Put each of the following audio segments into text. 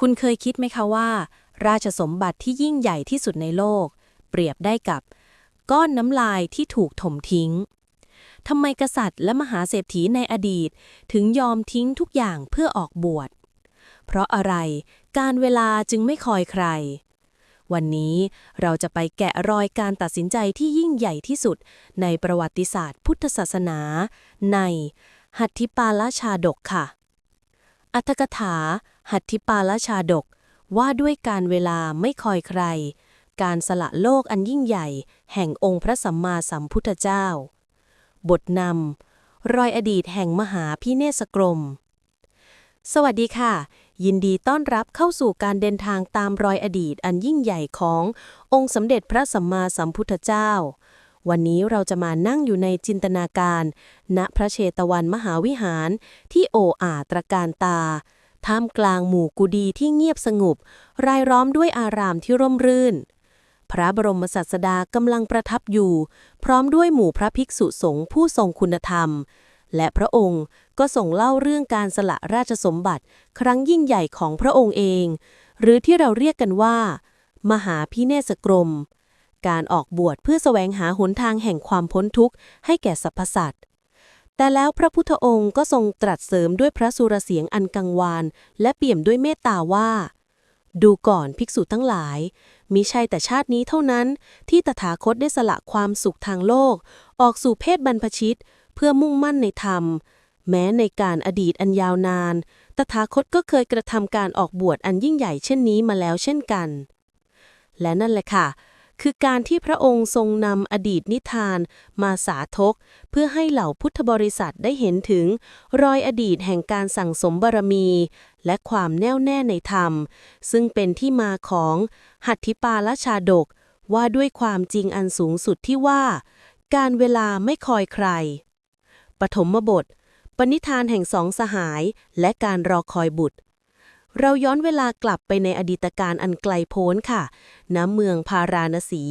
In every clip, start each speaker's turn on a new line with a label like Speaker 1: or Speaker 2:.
Speaker 1: คุณเคยคิดไหมคะว่า ราชสมบัติที่ยิ่งใหญ่ที่สุดในโลก เปรียบได้กับ ก้อนน้ำลายที่ถูกถมทิ้งทำไมกษัตริย์และมหาเศรษฐีในอดีต ถึงยอมทิ้งทุกอย่างเพื่อออกบวช เพราะอะไรการเวลาจึงไม่คอยใคร วันนี้เราจะไปแกะรอยการตัดสินใจที่ยิ่งใหญ่ที่สุดในประวัติศาสตร์พุทธศาสนา ในหัตถิปาลชาดกค่ะ อัตถกถา หัตถิปาลชาดก ว่าด้วยการเวลาไม่คอยใคร การสละโลกอันยิ่งใหญ่ แห่งองค์พระสัมมาสัมพุทธเจ้า บทนำรอยอดีตแห่งมหาพิเนศกรม สวัสดีค่ะ ยินดีต้อนรับเข้าสู่การเดินทางตามรอยอดีตอันยิ่งใหญ่ขององค์สมเด็จพระสัมมาสัมพุทธเจ้าวันนี้เราจะมานั่งอยู่ในจินตนาการ ณพระเชตวันมหาวิหารที่โออาตรการตา ท่ามกลางหมู่กุดีที่เงียบสงบ รายล้อมด้วยอารามที่ร่มรื่น พระบรมศาสดากำลังประทับอยู่ พร้อมด้วยหมู่พระภิกษุสงฆ์ผู้ทรงคุณธรรม และพระองค์ก็ส่งเล่าเรื่องการสละราชสมบัติ ครั้งยิ่งใหญ่ของพระองค์เอง หรือที่เราเรียกกันว่า มหาพิเนศกรม การออกบวชเพื่อแสวงหาหนทางแห่งความพ้นทุกข์ให้แก่สรรพสัตว์ แต่แล้วพระพุทธองค์ก็ทรงตรัสเสริมด้วยพระสุรเสียงอันกังวาน และเปี่ยมด้วยเมตตาว่า ดูก่อนภิกษุทั้งหลาย มิใช่แต่ชาตินี้เท่านั้นที่ตถาคตได้สละความสุขทางโลก ออกสู่เพศบรรพชิต เพื่อมุ่งมั่นในธรรม แม้ในการอดีตอันยาวนาน ตถาคตก็เคยกระทำการออกบวชอันยิ่งใหญ่เช่นนี้มาแล้วเช่นกัน และนั่นแหละค่ะ คือการที่พระองค์ทรงนำอดีตนิทาน มาสาธก เพื่อให้เหล่าพุทธบริษัทได้เห็นถึง รอยอดีตแห่งการสั่งสมบารมี และความแน่วแน่ในธรรม ซึ่งเป็นที่มาของหัตถิปาลชาดก ว่าด้วยความจริงอันสูงสุดที่ว่า การเวลาไม่คอยใคร ปฐมบท ปณิธานแห่งสองสหาย และการรอคอยบุตร เราย้อนเวลากลับไปในอดีตการอันไกลโพ้นค่ะน้ำเมืองพาราณสี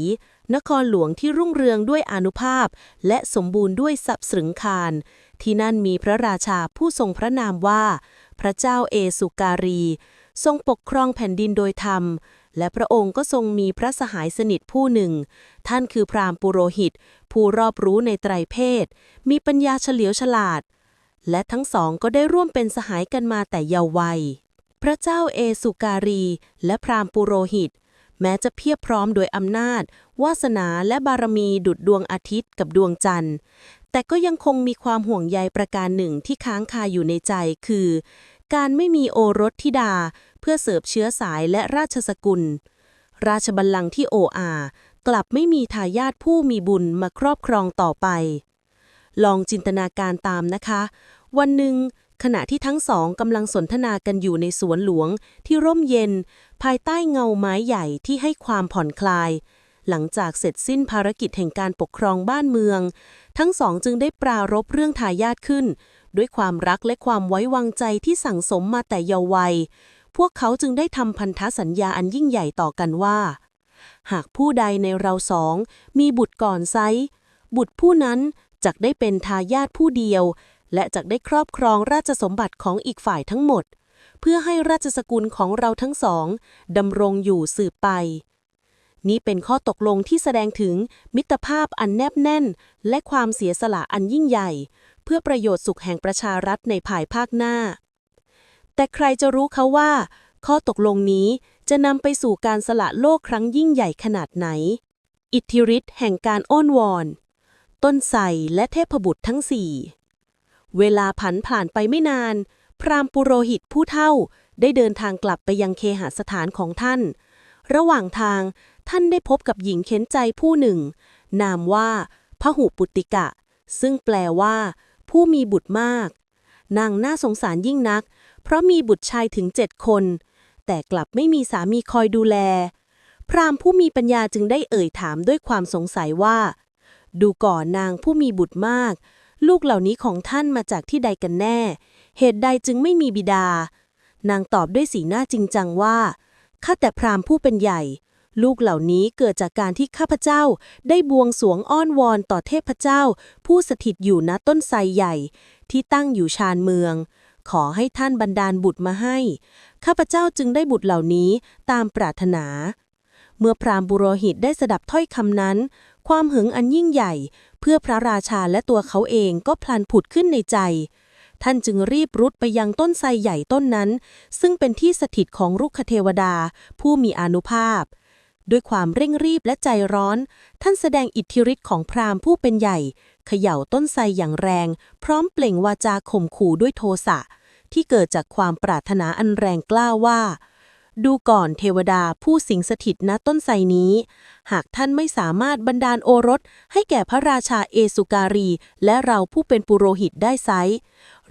Speaker 1: นครหลวงที่รุ่งเรืองด้วยอนุภาพ และสมบูรณ์ด้วยสับสรึงคาร ที่นั่นมีพระราชาผู้ทรงพระนามว่า พระเจ้าเอสุการี ทรงปกครองแผ่นดินโดยธรรม และพระองค์ก็ทรงมีพระสหายสนิทผู้หนึ่ง ท่านคือพราหมณ์ปุโรหิต ผู้รอบรู้ในไตรเพศ มีปัญญาเฉลียวฉลาด และทั้งสองก็ได้ร่วมเป็นสหายกันมาแต่เยาว์วัย พระเจ้าเอสุการี และพราหมณ์ปุโรหิต แม้จะเพียบพร้อมโดยอำนาจ วาสนาและบารมีดุดดวงอาทิตย์กับดวงจันทร์ แต่ก็ยังคงมีความห่วงใยประการหนึ่งที่ค้างคาอยู่ในใจคือ การไม่มีโอรสธิดา เพื่อเสิร์ฟเชื้อสายและราชสกุล ราชบัลลังก์ที่โออา กลับไม่มีทายาทผู้มีบุญมาครอบครองต่อไป ลองจินตนาการตามนะคะ วันหนึ่ง ขณะที่ทั้งสองกำลังสนทนากันอยู่ในสวนหลวงที่ร่มเย็น ภายใต้เงาไม้ใหญ่ที่ให้ความผ่อนคลาย หลังจากเสร็จสิ้นภารกิจแห่งการปกครองบ้านเมือง ทั้งสองจึงได้ปรารบเรื่องทายาทขึ้น ด้วยความรักและความไว้วางใจที่สั่งสมมาแต่เยาว์วัย พวกเขาจึงได้ทำพันธสัญญาอันยิ่งใหญ่ต่อกันว่า หากผู้ใดในเราสองมีบุตรก่อนไซบุตรผู้นั้นจักได้เป็นทายาทผู้เดียว และจักได้ครอบครองราชสมบัติของอีกฝ่ายทั้งหมด เพื่อให้ราชสกุลของเราทั้งสองดำรงอยู่สืบไป นี่เป็นข้อตกลงที่แสดงถึงมิตรภาพอันแนบแน่น และความเสียสละอันยิ่งใหญ่ เพื่อประโยชน์สุขแห่งประชารัฐในภายภาคหน้า แต่ใครจะรู้เขาว่า ข้อตกลงนี้จะนำไปสู่การสละโลกครั้งยิ่งใหญ่ขนาดไหน อิทธิฤทธิ์แห่งการอ้อนวอน ต้นไทรและเทพบุตรทั้งสี่ เวลาผันผ่านไปไม่นาน พรามปุโรหิตผู้เท่าได้เดินทางกลับไปยังเคหสถานของท่าน ระหว่างทางท่านได้พบกับหญิงเข็นใจผู้หนึ่ง นามว่าพหุปุตติกะ ซึ่งแปลว่า ผู้มีบุตรมาก นางน่าสงสารยิ่งนัก เพราะมีบุตรชายถึงเจ็ดคน แต่กลับไม่มีสามีคอยดูแล พรามผู้มีปัญญาจึงได้เอ่ยถามด้วยความสงสัยว่า ดูก่อนนางผู้มีบุตรมาก ลูกเหล่านี้ของท่านมาจากที่ใดกันแน่ เหตุใดจึงไม่มีบิดา นางตอบด้วยสีหน้าจริงจังว่าข้าแต่พราหมณ์ผู้เป็นใหญ่ ลูกเหล่านี้เกิดจากการที่ข้าพเจ้าได้บวงสรวงอ้อนวอนต่อเทพเจ้า ผู้สถิตอยู่ณต้นไทรใหญ่ ที่ตั้งอยู่ชานเมือง ขอให้ท่านบันดาลบุตรมาให้ ข้าพเจ้าจึงได้บุตรเหล่านี้ตามปรารถนา เมื่อพราหมณ์บุโรหิตได้สดับถ้อยคำนั้น ความหึงอันยิ่งใหญ่ เพื่อพระราชาและตัวเขาเองก็พลันผุดขึ้นในใจ ท่านจึงรีบรุดไปยังต้นไทรใหญ่ต้นนั้น ซึ่งเป็นที่สถิตของรุกขเทวดา ผู้มีอนุภาพ ด้วยความเร่งรีบและใจร้อน ท่านแสดงอิทธิฤทธิ์ของพราหมณ์ผู้เป็นใหญ่ เขย่าต้นไทรอย่างแรง พร้อมเปล่งวาจาข่มขู่ด้วยโทสะที่เกิดจากความปรารถนาอันแรงกล้าว่า ดูก่อนเทวดาผู้สิงสถิตณต้นไทรนี้ หากท่านไม่สามารถบันดาลโอรส ให้แก่พระราชาเอสุการี และเราผู้เป็นปุโรหิตได้ไซ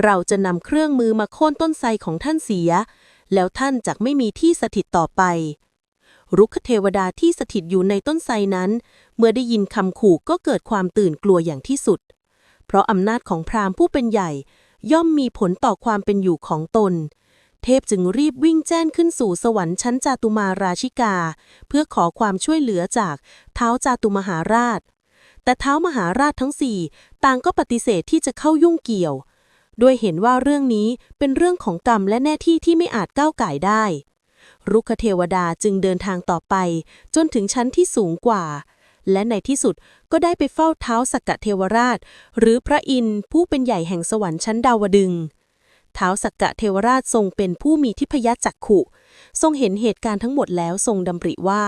Speaker 1: เราจะนำเครื่องมือมาโค่นต้นไทรของท่านเสีย แล้วท่านจะไม่มีที่สถิตต่อไป รุกขเทวดาที่สถิตอยู่ในต้นไทรนั้น เมื่อได้ยินคำขู่ก็เกิดความตื่นกลัวอย่างที่สุด เพราะอำนาจของพราหมณ์ผู้เป็นใหญ่ ย่อมมีผลต่อความเป็นอยู่ของตน เทพจึงรีบวิ่งแจ้นขึ้นสู่สวรรค์ชั้นจาตุมาราชิกา เพื่อขอความช่วยเหลือจากเท้าจาตุมหาราช แต่เท้ามหาราชทั้งสี่ต่างก็ปฏิเสธที่จะเข้ายุ่งเกี่ยว ด้วยเห็นว่าเรื่องนี้เป็นเรื่องของกรรมและหน้าที่ที่ไม่อาจก้าวไก่ได้ รุกขเทวดาจึงเดินทางต่อไป จนถึงชั้นที่สูงกว่า และในที่สุดก็ได้ไปเฝ้าเท้าสักกะเทวราช หรือพระอินทร์ผู้เป็นใหญ่แห่งสวรรค์ชั้นดาวดึงส์ ท้าสักกะเทวราชทรงเป็นผู้มีทิพยจักขุ ทรงเห็นเหตุการณ์ทั้งหมดแล้วทรงดำริว่า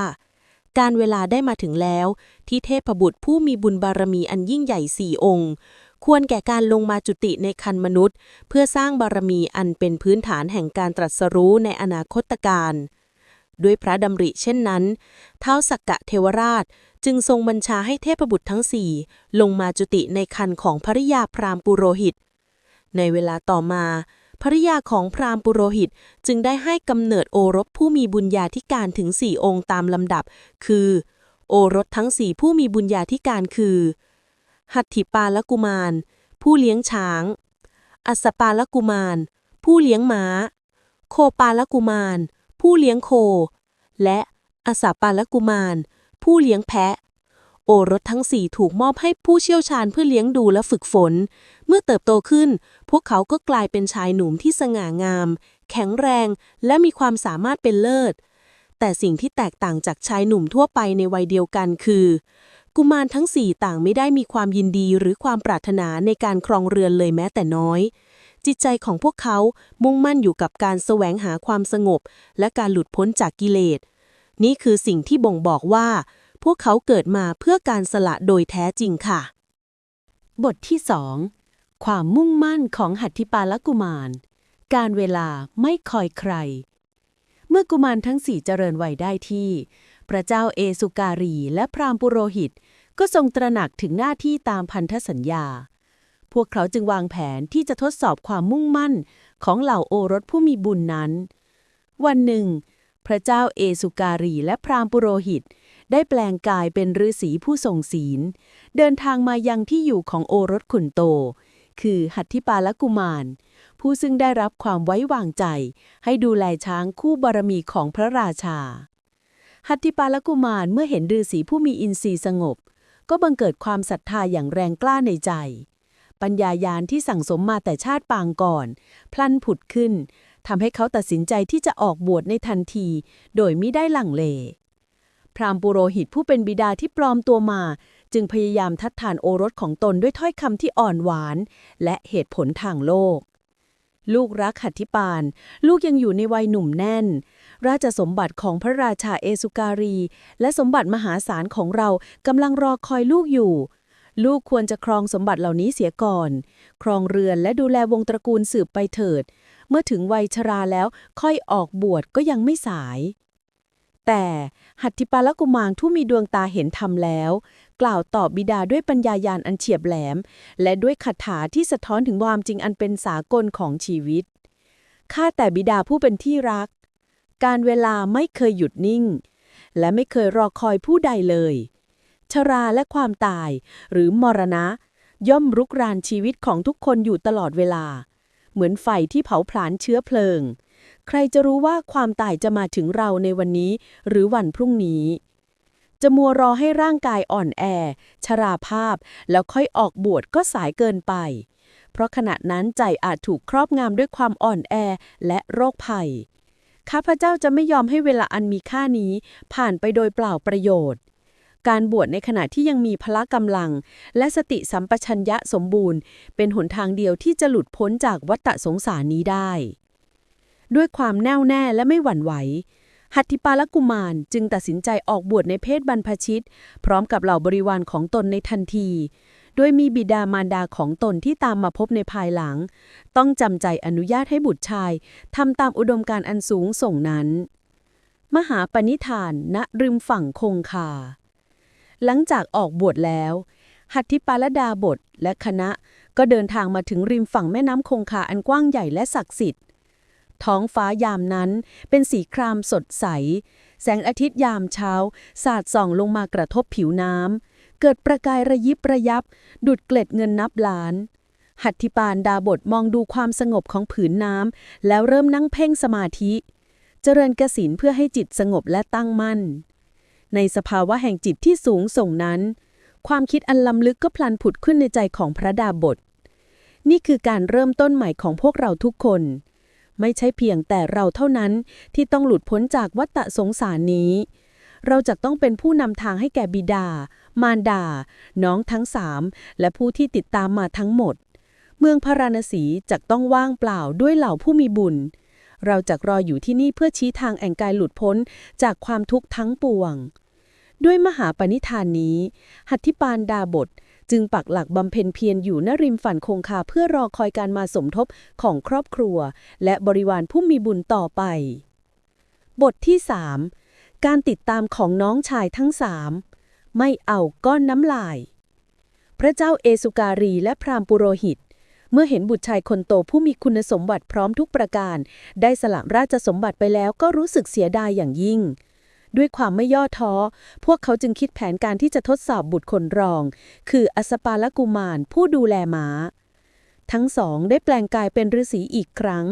Speaker 1: การเวลาได้มาถึงแล้ว ที่เทพบุตรผู้มีบุญบารมีอันยิ่งใหญ่สี่องค์ ควรแก่การลงมาจุติในคันมนุษย์ เพื่อสร้างบารมีอันเป็นพื้นฐานแห่งการตรัสรู้ในอนาคตการด้วยพระดำริเช่นนั้น เท้าสักกะเทวราชจึงทรงบัญชาให้เทพบุตรทั้งสี่ลงมาจุติในคันของภริยาพราหมณ์ปุโรหิต ในเวลาต่อมา ภริยาของพราหมณ์ปุโรหิตจึงได้ให้กำเนิดโอรสผู้มีบุญญาธิการถึงสี่องค์ตามลำดับ คือ โอรสทั้งสี่ผู้มีบุญญาธิการคือ หัตถิปาลกุมาร ผู้เลี้ยงช้าง อัสสปาลกุมาร ผู้เลี้ยงม้า โคปาลกุมาร ผู้เลี้ยงโค และอสสปาลกุมาร ผู้เลี้ยงแพะ โอรสทั้งสี่ถูกมอบให้ผู้เชี่ยวชาญเพื่อเลี้ยงดูและฝึกฝน เมื่อเติบโตขึ้น พวกเขาก็กลายเป็นชายหนุ่มที่สง่างาม แข็งแรง และมีความสามารถเป็นเลิศ แต่สิ่งที่แตกต่างจากชายหนุ่มทั่วไปในวัยเดียวกันคือ กุมารทั้งสี่ต่างไม่ได้มีความยินดีหรือความปรารถนาในการครองเรือนเลยแม้แต่น้อย จิตใจของพวกเขามุ่งมั่นอยู่กับการแสวงหาความสงบ และการหลุดพ้นจากกิเลสนี่คือสิ่งที่บ่งบอกว่า พวกเขาเกิดมาเพื่อการสละโดยแท้จริงค่ะ บทที่สองความมุ่งมั่นของหัตถิปาลกุมาร การเวลาไม่คอยใคร เมื่อกุมารทั้งสี่เจริญวัยได้ที่ พระเจ้าเอสุการีและพราหมณ์ปุโรหิต ก็ทรงตระหนักถึงหน้าที่ตามพันธสัญญา พวกเขาจึงวางแผนที่จะทดสอบความมุ่งมั่นของเหล่าโอรสผู้มีบุญนั้น วันหนึ่ง พระเจ้าเอสุการีและพราหมณ์ปุโรหิต ได้แปลงกายเป็นฤาษีผู้ทรงศีล เดินทางมายังที่อยู่ของโอรสขุนโต คือหัตถิปาลกุมาร ผู้ซึ่งได้รับความไว้วางใจ ให้ดูแลช้างคู่บารมีของพระราชา หัตถิปาลกุมารเมื่อเห็นฤาษีผู้มีอินทรีย์สงบ ก็บังเกิดความศรัทธาอย่างแรงกล้าในใจ ปัญญายาณที่สั่งสมมาแต่ชาติปางก่อน พลันผุดขึ้นทำให้เขาตัดสินใจที่จะออกบวชในทันที โดยไม่ได้ลังเล พราหมณ์ปุโรหิตผู้เป็นบิดาที่ปลอมตัวมา จึงพยายามทัดทานโอรสของตนด้วยถ้อยคำที่อ่อนหวาน และเหตุผลทางโลก ลูกรักหัตถิปาน ลูกยังอยู่ในวัยหนุ่มแน่น ราชสมบัติของพระราชาเอสุการี และสมบัติมหาศาลของเรากำลังรอคอยลูกอยู่ ลูกควรจะครองสมบัติเหล่านี้เสียก่อน ครองเรือนและดูแลวงตระกูลสืบไปเถิด เมื่อถึงวัยชราแล้วค่อยออกบวชก็ยังไม่สาย แต่หัตถิปาลกุมารผู้มีดวงตาเห็นธรรมแล้ว กล่าวตอบบิดาด้วยปัญญายาณอันเฉียบแหลม และด้วยคาถาที่สะท้อนถึงความจริงอันเป็นสากลของชีวิต ข้าแต่บิดาผู้เป็นที่รัก การเวลาไม่เคยหยุดนิ่ง และไม่เคยรอคอยผู้ใดเลย ชราและความตาย หรือมรณะ ย่อมรุกรานชีวิตของทุกคนอยู่ตลอดเวลา เหมือนไฟที่เผาผลาญเชื้อเพลิง ใครจะรู้ว่าความตายจะมาถึงเราในวันนี้ หรือวันพรุ่งนี้ จะมัวรอให้ร่างกายอ่อนแอ ชราภาพ แล้วค่อยออกบวชก็สายเกินไป
Speaker 2: เพราะขณะนั้นใจอาจถูกครอบงำด้วยความอ่อนแอและโรคภัย ข้าพเจ้าจะไม่ยอมให้เวลาอันมีค่านี้ ผ่านไปโดยเปล่าประโยชน์การบวชในขณะที่ยังมีพละกำลัง และสติสัมปชัญญะสมบูรณ์ เป็นหนทางเดียวที่จะหลุดพ้นจากวัฏสงสารนี้ได้ ด้วยความแน่วแน่และไม่หวั่นไหว หัตถิปาลกุมารจึงตัดสินใจออกบวชในเพศบรรพชิต พร้อมกับเหล่าบริวารของตนในทันที โดยมีบิดามารดาของตนที่ตามมาพบในภายหลัง ต้องจำใจอนุญาตให้บุตรชายทำตามอุดมการณ์อันสูงส่งนั้น มหาปณิธานณริมฝั่งคงคา หลังจากออกบวชแล้ว หัตถิปาลดาบทและคณะก็เดินทางมาถึงริมฝั่งแม่น้ำคงคาอันกว้างใหญ่และศักดิ์สิทธิ์ ท้องฟ้ายามนั้น เป็นสีครามสดใส แสงอาทิตย์ยามเช้า สาดส่องลงมากระทบผิวน้ำ เกิดประกายระยิบระยับ ดุดเกล็ดเงินนับล้าน หัตถิปานดาบทมองดูความสงบของผืนน้ำ แล้วเริ่มนั่งเพ่งสมาธิ เจริญกสินเพื่อให้จิตสงบและตั้งมั่น ในสภาวะแห่งจิตที่สูงส่งนั้น ความคิดอันล้ำลึกก็พลันผุดขึ้นในใจของพระดาบทนี่คือการเริ่มต้นใหม่ของพวกเราทุกคน ไม่ใช่เพียงแต่เราเท่านั้นที่ต้องหลุดพ้นจากวัฏสงสารนี้ เราจะต้องเป็นผู้นำทางให้แก่บิดา มารดา น้องทั้งสามและผู้ที่ติดตามมาทั้งหมด เมืองพาราณสีจะต้องว่างเปล่าด้วยเหล่าผู้มีบุญ เราจะรออยู่ที่นี่เพื่อชี้ทางแห่งกายหลุดพ้นจากความทุกข์ทั้งปวงด้วยมหาปณิธานนี้ หัตถิปานดาบท จึงปักหลักบำเพ็ญเพียรอยู่ณริมฝั่งคงคาเพื่อรอคอยการมาสมทบของครอบครัว และบริวารผู้มีบุญต่อไป บทที่ 3 การติดตามของน้องชายทั้งสามไม่เอาก้อนน้ำลาย พระเจ้าเอสุการีและพราหมณ์ปุโรหิตเมื่อเห็นบุตรชายคนโตผู้มีคุณสมบัติพร้อมทุกประการ ได้สละราชสมบัติไปแล้วก็รู้สึกเสียดายอย่างยิ่ง ด้วยความไม่ย่อท้อ พวกเขาจึงคิดแผนการที่จะทดสอบบุตรคนรอง คืออสปาลกุมารผู้ดูแลม้า ทั้งสองได้แปลงกายเป็นฤาษีอีกครั้ง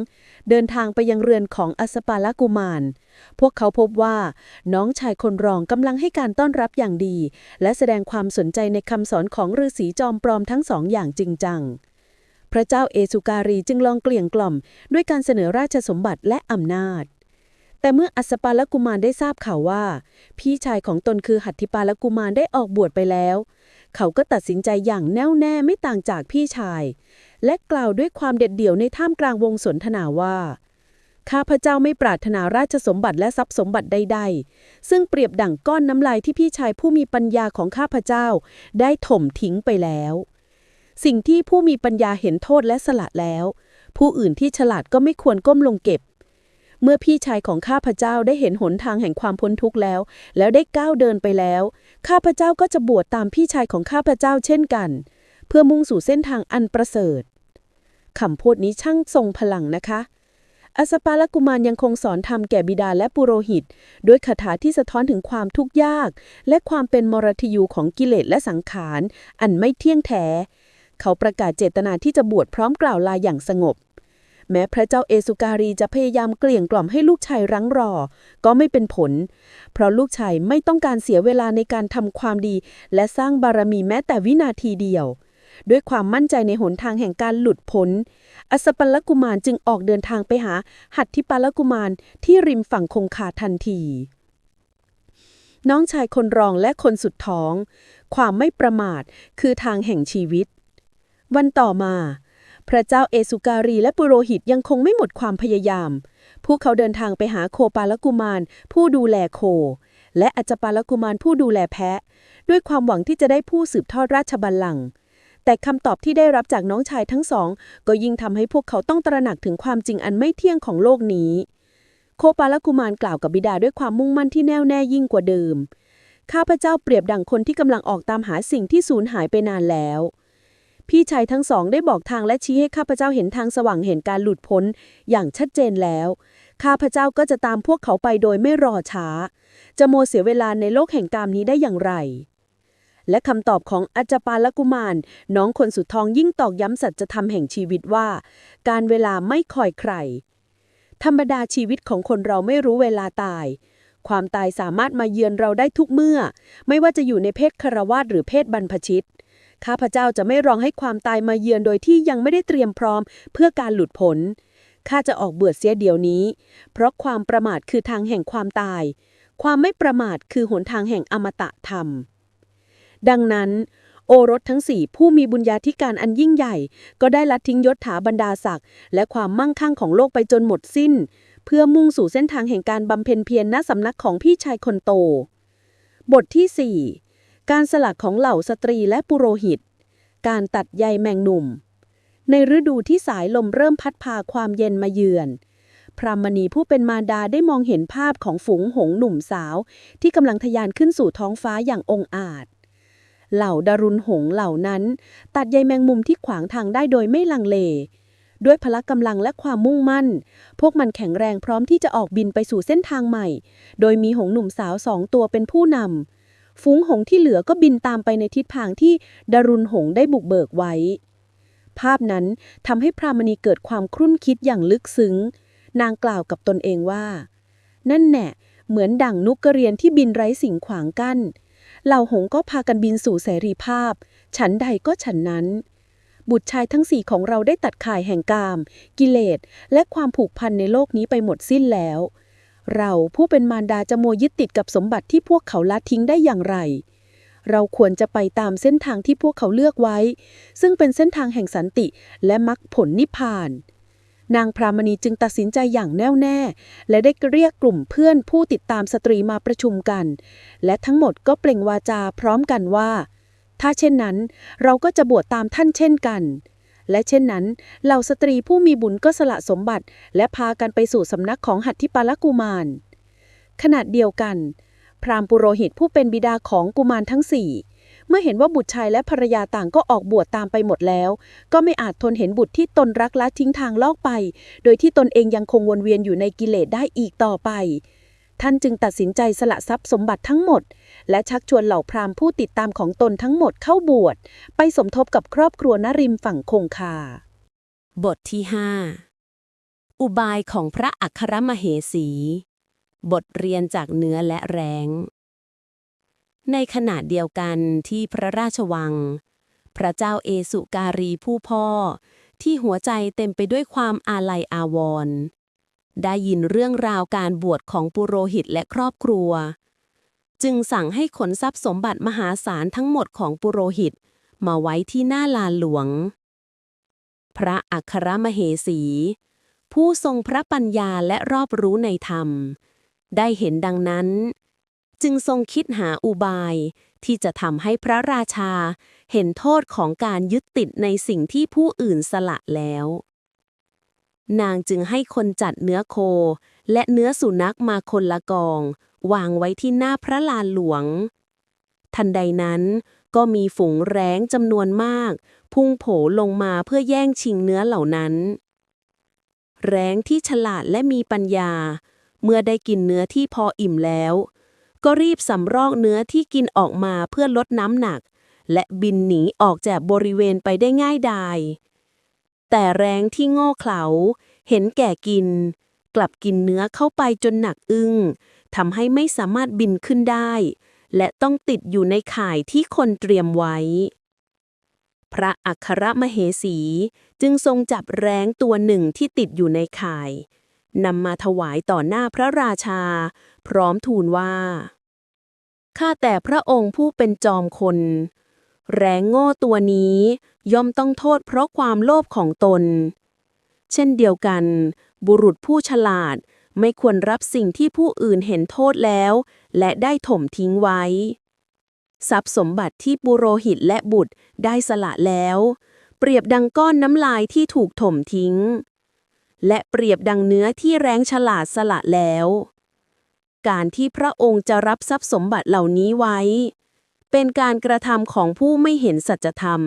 Speaker 2: เดินทางไปยังเรือนของอสปาลกุมาร พวกเขาพบว่า น้องชายคนรองกำลังให้การต้อนรับอย่างดี และแสดงความสนใจในคำสอนของฤาษีจอมปลอมทั้งสองอย่างจริงจังพระเจ้าเอสุการีจึงลองเกลี่ยงกล่อม ด้วยการเสนอราชสมบัติและอำนาจ แต่เมื่ออัสปาลกุมารได้ทราบข่าวว่า พี่ชายของตนคือหัตถิปาลกุมารได้ออกบวชไปแล้ว เขาก็ตัดสินใจอย่างแน่วแน่ไม่ต่างจากพี่ชาย และกล่าวด้วยความเด็ดเดี่ยวในท่ามกลางวงสนทนาว่าข้าพเจ้าไม่ปรารถนาราชสมบัติและทรัพย์สมบัติใดๆ ซึ่งเปรียบดั่งก้อนน้ำลายที่พี่ชายผู้มีปัญญาของข้าพเจ้า ได้ถมทิ้งไปแล้ว สิ่งที่ผู้มีปัญญาเห็นโทษและสละแล้ว ผู้อื่นที่ฉลาดก็ไม่ควรก้มลงเก็บ เมื่อพี่ชายของข้าพเจ้าได้เห็นหนทางแห่งความพ้นทุกข์แล้ว แล้วได้ก้าวเดินไปแล้ว ข้าพเจ้าก็จะบวชตามพี่ชายของข้าพเจ้าเช่นกัน เพื่อมุ่งสู่เส้นทางอันประเสริฐคำพูดนี้ช่างทรงพลังนะคะอสปาลกุมารยังคงสอนธรรมแก่บิดาและปุโรหิต ด้วยคาถาที่สะท้อนถึงความทุกข์ยาก และความเป็นมรทยูของกิเลสและสังขาร อันไม่เที่ยงแท้ เขาประกาศเจตนาที่จะบวชพร้อมกล่าวลาอย่างสงบ แม้พระเจ้าเอสุการีจะพยายามเกลี่ยงกล่อมให้ลูกชายรั้งรอ ก็ไม่เป็นผล เพราะลูกชายไม่ต้องการเสียเวลาในการทำความดี และสร้างบารมีแม้แต่วินาทีเดียว ด้วยความมั่นใจในหนทางแห่งการหลุดพ้น อสปัลกุมารจึงออกเดินทางไปหาหัตถิปัลกุมารที่ริมฝั่งคงคาทันที น้องชายคนรองและคนสุดท้อง ความไม่ประมาทคือทางแห่งชีวิต วันต่อมา พระเจ้าเอสุการีและปุโรหิตยังคงไม่หมดความพยายาม พวกเขาเดินทางไปหาโคปาลกุมาร ผู้ดูแลโค และอัจปาลกุมารผู้ดูแลแพะ ด้วยความหวังที่จะได้ผู้สืบทอดราชบัลลังก์แต่คำตอบที่ได้รับจากน้องชายทั้งสอง ก็ยิ่งทำให้พวกเขาต้องตระหนักถึงความจริงอันไม่เที่ยงของโลกนี้ โคปาลกุมารกล่าวกับบิดาด้วยความมุ่งมั่นที่แน่วแน่ยิ่งกว่าเดิม ข้าพเจ้าเปรียบดังคนที่กำลังออกตามหาสิ่งที่สูญหายไปนานแล้ว พี่ชายทั้งสองได้บอกทางและชี้ให้ข้าพเจ้าเห็นทางสว่างเห็นการหลุดพ้นอย่างชัดเจนแล้ว ข้าพเจ้าก็จะตามพวกเขาไปโดยไม่รอช้า จะโมเสียเวลาในโลกแห่งกามนี้ได้อย่างไร และคำตอบของอัจจปาลกุมาร น้องคนสุดท้องยิ่งตอกย้ำสัจธรรมแห่งชีวิตว่า การเวลาไม่คอยใคร ธรรมดาชีวิตของคนเราไม่รู้เวลาตายความตายสามารถมาเยือนเราได้ทุกเมื่อ ไม่ว่าจะอยู่ในเพศคารวาสหรือเพศบรรพชิต ข้าพเจ้าจะไม่รองให้ความตายมาเยือนโดยที่ยังไม่ได้เตรียมพร้อมเพื่อการหลุดพ้นข้าจะออกเบื่อเสียเดี๋ยวนี้ เพราะความประมาทคือทางแห่งความตาย ความไม่ประมาทคือหนทางแห่งอมตะธรรม ดังนั้น โอรสทั้งสี่ผู้มีบุญญาธิการอันยิ่งใหญ่ ก็ได้ละทิ้งยศถาบรรดาศักดิ์และความมั่งคั่งของโลกไปจนหมดสิ้น เพื่อมุ่งสู่เส้นทางแห่งการบำเพ็ญเพียรณสำนักของพี่ชายคนโต บทที่4 การสลักของเหล่าสตรีและปุโรหิต การตัดใยแมงหนุ่ม ในฤดูที่สายลมเริ่มพัดพาความเย็นมาเยือน พรามณีผู้เป็นมารดาได้มองเห็นภาพของฝูงหงหนุ่มสาว ที่กำลังทะยานขึ้นสู่ท้องฟ้าอย่างองอาจ เหล่าดารุณหงเหล่านั้น ตัดใยแมงมุมที่ขวางทางได้โดยไม่ลังเล ด้วยพละกำลังและความมุ่งมั่น พวกมันแข็งแรงพร้อมที่จะออกบินไปสู่เส้นทางใหม่ โดยมีหงหนุ่มสาวสองตัวเป็นผู้นำ ฝูงหงที่เหลือก็บินตามไปในทิศทางที่ดารุณหงได้บุกเบิกไว้ ภาพนั้นทำให้พรามณีเกิดความครุ่นคิดอย่างลึกซึ้ง นางกล่าวกับตนเองว่า นั่นแน่เหมือนดั่งนกกระเรียนที่บินไร้สิ่งขวางกั้นเหล่าหงก็พากันบินสู่เสรีภาพ ฉันใดก็ฉันนั้น บุตรชายทั้งสี่ของเราได้ตัดข่ายแห่งกาม กิเลส และความผูกพันในโลกนี้ไปหมดสิ้นแล้ว เราผู้เป็นมารดาจะโมวยึดติดกับสมบัติที่พวกเขาละทิ้งได้อย่างไร เราควรจะไปตามเส้นทางที่พวกเขาเลือกไว้ ซึ่งเป็นเส้นทางแห่งสันติและมรรคผลนิพพาน นางพรามณีจึงตัดสินใจอย่างแน่วแน่ และได้เรียกกลุ่มเพื่อนผู้ติดตามสตรีมาประชุมกัน และทั้งหมดก็เปล่งวาจาพร้อมกันว่า ถ้าเช่นนั้น เราก็จะบวชตามท่านเช่นกัน และเช่นนั้น เหล่าสตรีผู้มีบุญก็สละสมบัติ และพากันไปสู่สำนักของหัตถิปาลกุมารขณะเดียวกัน พราหมณ์ปุโรหิตผู้เป็นบิดาของกุมารทั้งสี่เมื่อเห็นว่าบุตรชายและภรรยาต่างก็ออกบวชตามไปหมดแล้ว ก็ไม่อาจทนเห็นบุตรที่ตนรักละทิ้งทางลอกไป โดยที่ตนเองยังคงวนเวียนอยู่ในกิเลสได้อีกต่อไป ท่านจึงตัดสินใจสละทรัพย์สมบัติทั้งหมด และชักชวนเหล่าพราหมณ์ผู้ติดตามของตนทั้งหมดเข้าบวช ไปสมทบกับครอบครัวนริมฝั่งคงคา
Speaker 3: บทที่ 5 อุบายของพระอัครมเหสี บทเรียนจากเนื้อและแรงในขณะเดียวกันที่พระราชวัง พระเจ้าเอสุการีผู้พ่อ ที่หัวใจเต็มไปด้วยความอาลัยอาวรณ์ ได้ยินเรื่องราวการบวชของปุโรหิตและครอบครัว จึงสั่งให้ขนทรัพย์สมบัติมหาศาลทั้งหมดของปุโรหิต มาไว้ที่หน้าลานหลวง พระอัครมเหสี ผู้ทรงพระปัญญาและรอบรู้ในธรรม ได้เห็นดังนั้น จึงทรงคิดหาอุบายที่จะทำให้พระราชาเห็นโทษของการยึดติดในสิ่งที่ผู้อื่นสละแล้ว นางจึงให้คนจัดเนื้อโค และเนื้อสุนัขมาคนละกอง วางไว้ที่หน้าพระลานหลวง ทันใดนั้น ก็มีฝูงแร้งจำนวนมาก พุ่งโผลงมาเพื่อแย่งชิงเนื้อเหล่านั้น แร้งที่ฉลาดและมีปัญญา เมื่อได้กินเนื้อที่พออิ่มแล้ว ก็รีบสำรอกเนื้อที่กินออกมาเพื่อลดน้ำหนัก และบินหนีออกจากบริเวณไปได้ง่ายดาย แต่แรงที่โง่เขลา เห็นแก่กิน กลับกินเนื้อเข้าไปจนหนักอึ้งทำให้ไม่สามารถบินขึ้นได้ และต้องติดอยู่ในข่ายที่คนเตรียมไว้ พระอัครมเหสีจึงทรงจับแร้งตัวหนึ่งที่ติดอยู่ในข่ายนำมาถวายต่อหน้าพระราชา พร้อมทูลว่า ข้าแต่พระองค์ผู้เป็นจอมคน แรงโง่ตัวนี้ ย่อมต้องโทษเพราะความโลภของตน เช่นเดียวกัน บุรุษผู้ฉลาดไม่ควรรับสิ่งที่ผู้อื่นเห็นโทษแล้ว และได้ถมทิ้งไว้ ทรัพย์สมบัติที่ปุโรหิตและบุตรได้สละแล้ว เปรียบดังก้อนน้ำลายที่ถูกถมทิ้ง และเปรียบดังเนื้อที่แรงฉลาดสละแล้ว การที่พระองค์จะรับทรัพย์สมบัติเหล่านี้ไว้ เป็นการกระทำของผู้ไม่เห็นสัจธรรม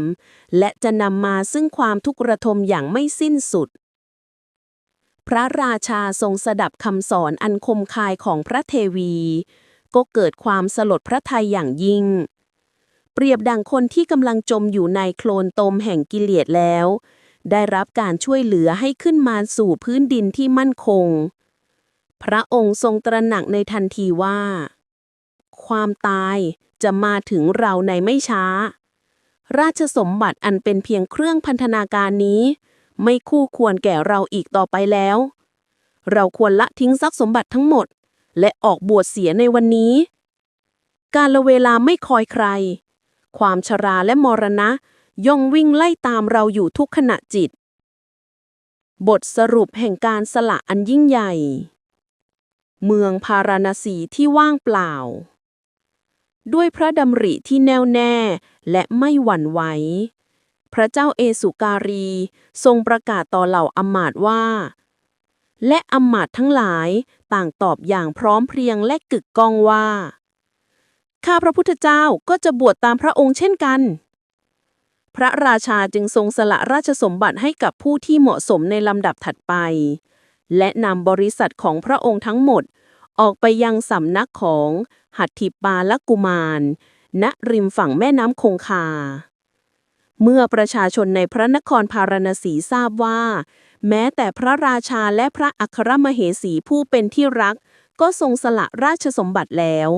Speaker 3: และจะนำมาซึ่งความทุกข์ระทมอย่างไม่สิ้นสุด พระราชาทรงสดับคำสอนอันคมคายของพระเทวี ก็เกิดความสลดพระทัยอย่างยิ่ง เปรียบดังคนที่กำลังจมอยู่ในโคลนตมแห่งกิเลสแล้ว ได้รับการช่วยเหลือให้ขึ้นมาสู่พื้นดินที่มั่นคง พระองค์ทรงตระหนักในทันทีว่า ความตาย จะมาถึงเราในไม่ช้า ราชสมบัติอันเป็นเพียงเครื่องพันธนาการนี้ ไม่คู่ควรแก่เราอีกต่อไปแล้ว เราควรละทิ้งทรัพย์สมบัติทั้งหมด และออกบวชเสียในวันนี้ การละเวลาไม่คอยใคร ความชราและมรณะย่องวิ่งไล่ตามเราอยู่ทุกขณะจิต บทสรุปแห่งการสละอันยิ่งใหญ่ เมืองพาราณสีที่ว่างเปล่า ด้วยพระดำริที่แน่วแน่และไม่หวั่นไหว พระเจ้าเอสุการีทรงประกาศต่อเหล่าอำมาตย์ว่า และอำมาตย์ทั้งหลายต่างตอบอย่างพร้อมเพรียงและกึกก้องว่า ข้าพระพุทธเจ้าก็จะบวชตามพระองค์เช่นกัน พระราชาจึงทรงสละราชสมบัติให้กับผู้ที่เหมาะสมในลำดับถัดไป และนำบริษัทของพระองค์ทั้งหมด ออกไปยังสำนักของหัตถิปาลกุมาร ณ ริมฝั่งแม่น้ำคงคา เมื่อประชาชนในพระนครพาราณสีทราบว่า แม้แต่พระราชาและพระอัครมเหสีผู้เป็นที่รัก ก็ทรงสละราชสมบัติแล้ว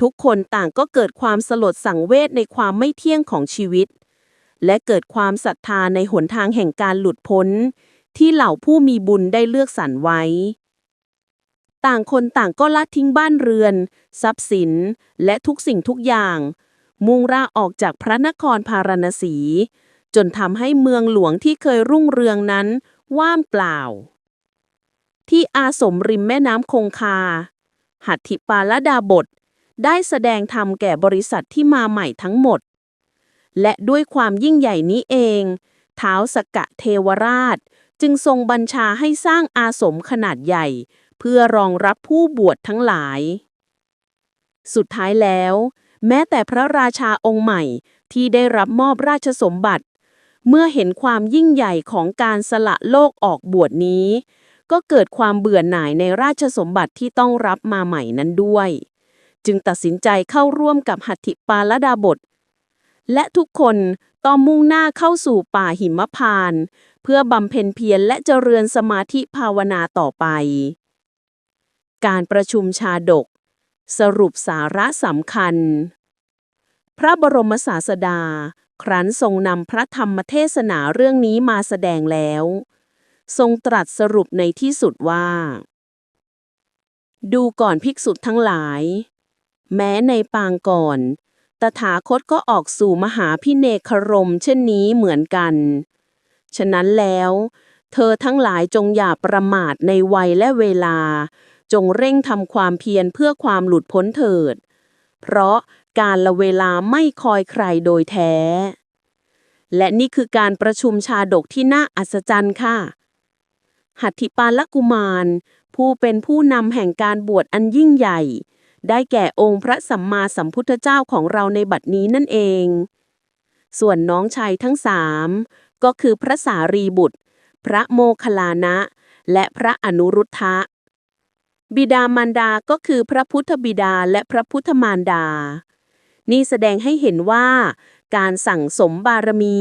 Speaker 3: ทุกคนต่างก็เกิดความสลดสังเวชในความไม่เที่ยงของชีวิต และเกิดความศรัทธาในหนทางแห่งการหลุดพ้น ที่เหล่าผู้มีบุญได้เลือกสรรไว้ ต่างคนต่างก็ละทิ้งบ้านเรือน ทรัพย์สิน และทุกสิ่งทุกอย่าง มุ่งร่าออกจากพระนครพาราณสี จนทำให้เมืองหลวงที่เคยรุ่งเรืองนั้น ว่างเปล่า ที่อาสมริมแม่น้ำคงคา หัตถิปาลดาบท ได้แสดงธรรมแก่บริษัทที่มาใหม่ทั้งหมด และด้วยความยิ่งใหญ่นี้เองท้าวสกะเทวราชจึงทรงบัญชาให้สร้างอาสมขนาดใหญ่ เพื่อรองรับผู้บวชทั้งหลาย สุดท้ายแล้ว แม้แต่พระราชาองค์ใหม่ที่ได้รับมอบราชสมบัติ เมื่อเห็นความยิ่งใหญ่ของการสละโลกออกบวชนี้ ก็เกิดความเบื่อหน่ายในราชสมบัติที่ต้องรับมาใหม่นั้นด้วย จึงตัดสินใจเข้าร่วมกับหัตถิปาลดาบท และทุกคนต้องมุ่งหน้าเข้าสู่ป่าหิมพาน เพื่อบำเพ็ญเพียรและเจริญสมาธิภาวนาต่อไป การประชุมชาดก สรุปสาระสำคัญ พระบรมศาสดา ครั้นทรงนำพระธรรมเทศนาเรื่องนี้มาแสดงแล้ว ทรงตรัสสรุปในที่สุดว่า ดูก่อนภิกษุทั้งหลาย แม้ในปางก่อน ตถาคตก็ออกสู่มหาพิเนครมเช่นนี้เหมือนกัน ฉะนั้นแล้ว เธอทั้งหลายจงอย่าประมาทในวัยและเวลา จงเร่งทำความเพียรเพื่อความหลุดพ้นเถิด เพราะการละเวลาไม่คอยใครโดยแท้ และนี่คือการประชุมชาดกที่น่าอัศจรรย์ค่ะ หัตถิปาลกุมาร ผู้เป็นผู้นำแห่งการบวชอันยิ่งใหญ่ ได้แก่องค์พระสัมมาสัมพุทธเจ้าของเราในบัดนี้นั่นเอง ส่วนน้องชายทั้งสามก็คือพระสารีบุตร พระโมคลลานะ และพระอนุรุทธะ บิดามารดาก็คือพระพุทธบิดาและพระพุทธมารดา นี่แสดงให้เห็นว่า การสั่งสมบารมี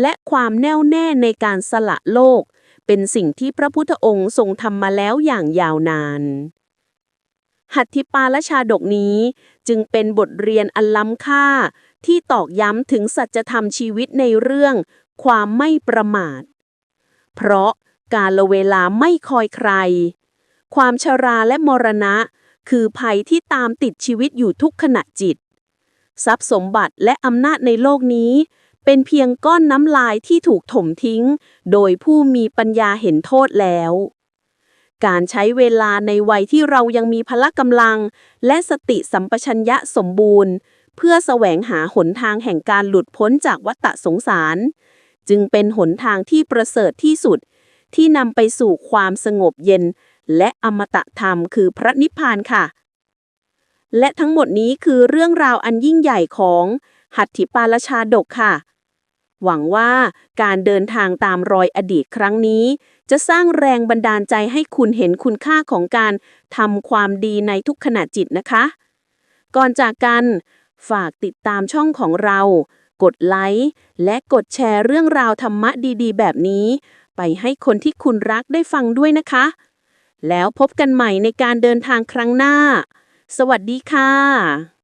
Speaker 3: และความแน่วแน่ในการสละโลก เป็นสิ่งที่พระพุทธองค์ทรงทำมาแล้วอย่างยาวนาน หัตถิปาลชาดกนี้จึงเป็นบทเรียนอันล้ำค่าที่ตอกย้ำถึงสัจธรรมชีวิตในเรื่อง ความไม่ประมาท เพราะการละเวลาไม่คอยใคร ความชราและมรณะ คือภัยที่ตามติดชีวิตอยู่ทุกขณะจิต ทรัพย์สมบัติและอำนาจในโลกนี้ เป็นเพียงก้อนน้ำลายที่ถูกถมทิ้ง โดยผู้มีปัญญาเห็นโทษแล้ว การใช้เวลาในวัยที่เรายังมีพละกำลัง และสติสัมปชัญญะสมบูรณ์ เพื่อแสวงหาหนทางแห่งการหลุดพ้นจากวัฏสงสาร จึงเป็นหนทางที่ประเสริฐที่สุดที่นำไปสู่ความสงบเย็น และอมตะธรรมคือพระนิพพานค่ะ และทั้งหมดนี้คือเรื่องราวอันยิ่งใหญ่ของหัตถิปาลชาดกค่ะ หวังว่าการเดินทางตามรอยอดีตครั้งนี้ จะสร้างแรงบันดาลใจให้คุณเห็นคุณค่าของการทำความดีในทุกขณะจิตนะคะ ก่อนจากกัน ฝากติดตามช่องของเรา กดไลค์และกดแชร์เรื่องราวธรรมะดีๆ แบบนี้ ไปให้คนที่คุณรักได้ฟังด้วยนะคะ แล้วพบกันใหม่ในการเดินทางครั้งหน้า สวัสดีค่ะ